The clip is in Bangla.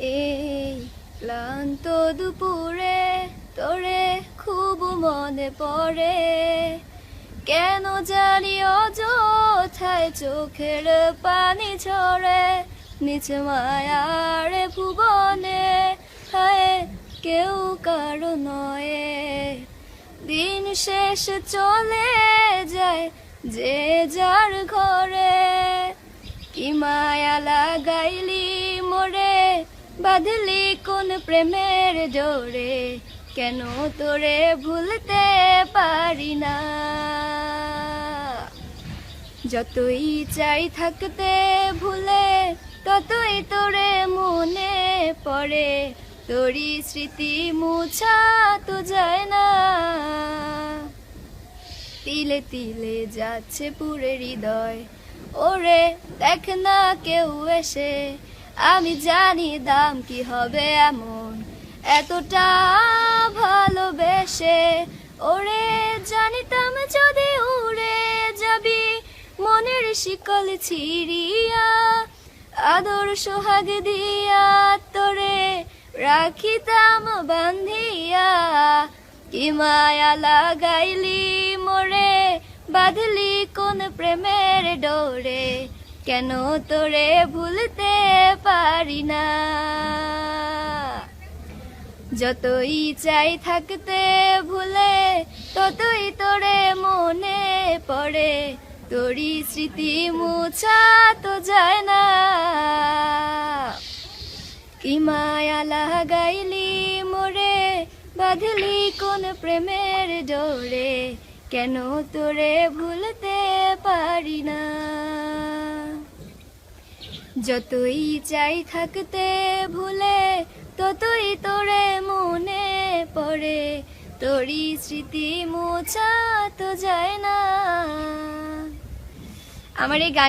এই ক্লান্ত দুপুরে তোরে খুব মনে পড়ে। কেন জানি অযথায় চোখের পানি ঝরে নিচ মায়ার ভুবনে। হায়, কেউ কারও নয়। দিন শেষ চলে যায় যে যার ঘরে। কি মায়া লাগাইলি মোরে বাঁধলি কোন প্রেমের জোরে, কেন তোরে ভুলতে পারি না? যতই চাই থাকতে ভুলে, ততই তোরে মনে পড়ে। তোরই স্মৃতি মুছা তো যায় না। তিলে তিলে যাচ্ছে পুরে হৃদয়। ওরে দেখ না কেউ এসে আমি জানি দাম কি হবে এমন। এতটা ভালোবেসে ওরে জানিতাম যদি উড়ে যাবি মনের শিকল ছিড়িয়া, আদর সোহাগ দিয়া তোরে রাখিতাম বান্ধিয়া। কি মায়া লাগাইলি মোরে, বাঁধলি কোন প্রেমের ডোরে। কেন তোরে ভুলতে পারি না? যতই চাই থাকতে ভুলে, ততই তোরে মনে পড়ে। তোরই স্মৃতি মুছা তো যায় না। কি মায়া লাগাইলি মোরে, বাঁধলি কোন প্রেমের ডোরে কেন তোরে ভুলতে পারি না যতই চাই থাকতে ভুলে, ততই তোরে মনে পড়ে। তোরই স্মৃতি মোছা তো যায় না। আমার এই গান